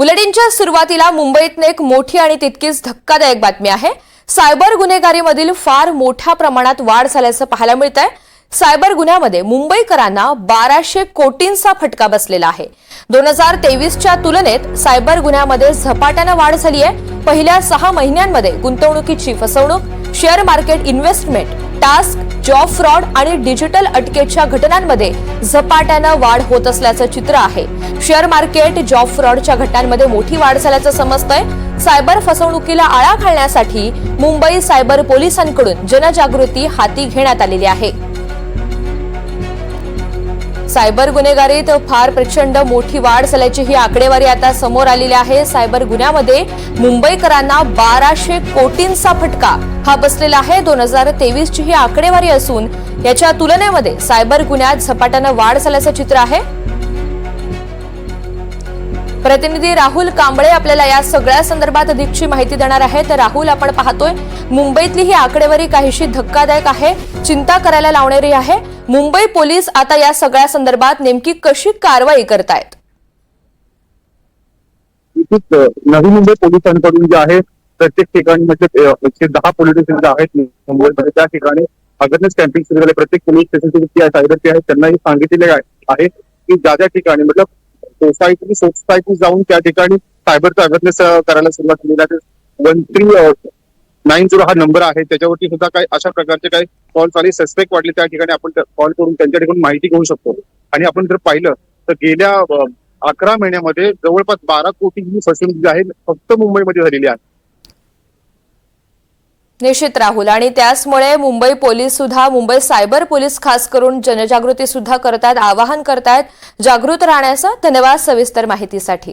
बुलेटिनच्या सुरुवातीला मुंबईतनं एक मोठी आणि तितकीच धक्कादायक बातमी आहे. सायबर गुन्हेगारीमधील फार मोठ्या प्रमाणात वाढ झाल्याचं पाहायला मिळत आहे सायबर गुन्ह्यामध्ये मुंबईकरांना बाराशे कोटींचा फटका बसलेला आहे. दोन हजार तेवीसच्या तुलनेत सायबर गुन्ह्यामध्ये झपाट्यानं वाढ झाली आहे पहिल्या सहा महिन्यांमध्ये गुंतवणुकीची फसवणूक share market investment task job fraud आणि डिजिटल अटकेच्या घटनांमध्ये झपाट्यानं वाढ होत असल्याचं चित्र आहे. शेअर मार्केट जॉब फ्रॉडच्या घटनांमध्ये मोठी वाढ झाल्याचं समजतंय. सायबर फसवणुकीला आळा घालण्यासाठी मुंबई सायबर पोलिसांकडून जनजागृती हाती घेण्यात आलेली आहे. सायबर गुन्हेगारीत फार प्रचंड मोठी वाढ झाल्याची ही आकडेवारी आता समोर आलेली आहे. सायबर गुन्ह्यामध्ये मुंबईकरांना बाराशे कोटींचा फटका हा बसलेला आहे. दोन हजार तेवीसची ही आकडेवारी असून याच्या तुलनेमध्ये सायबर गुन्ह्यात झपाट्यानं वाढ झाल्याचं चित्र आहे. प्रतिनिधी राहुल कांबळे आपल्याला या सगळ्या संदर्भात अधिकची माहिती देणार आहे. तर राहुल आपण पाहतोय मुंबईतली ही आकडेवारी काहीशी धक्कादायक आहे. चिंता करायला लावणारी आहे. मुंबई पोलीस आता या सगळ्या संदर्भात नेमकी कशी कारवाई करतायत? नवी मुंबई पोलिसांकडून जे आहे प्रत्येक ठिकाणी म्हणजे एकशे दहा पोलीस स्टेशन आहेत मुंबईमध्ये त्या ठिकाणी अगरनेस कॅम्पिंग सुरू झाले. प्रत्येक पोलीस स्टेशनची जी सायबरची आहे त्यांना सांगितलेले आहे की ज्या ज्या ठिकाणी मतलब सोसायटी सोसायटी जाऊन त्या ठिकाणी सायबरचा अवेअरनेस करायला सुरुवात केली. आहे वन थ्री नाईन झिरो हा नंबर आहे. त्याच्यावरती सुद्धा काही अशा प्रकारचे काही कॉल्स आणि सस्पेक्ट वाटले त्या ठिकाणी आपण कॉल करून त्यांच्या ठिकाणी माहिती घेऊ शकतो. आणि आपण जर पाहिलं तर गेल्या अकरा महिन्यामध्ये जवळपास बारा कोटी ही फसवणूक जी आहे फक्त मुंबईमध्ये झालेली आहे. निश्चित राहुल. आणि त्याचमुळे मुंबई पोलीस सुद्धा मुंबई सायबर पोलीस खास करून जनजागृती सुद्धा करतायत आवाहन करतायत. जागृत राहण्याचं धन्यवाद सविस्तर माहितीसाठी.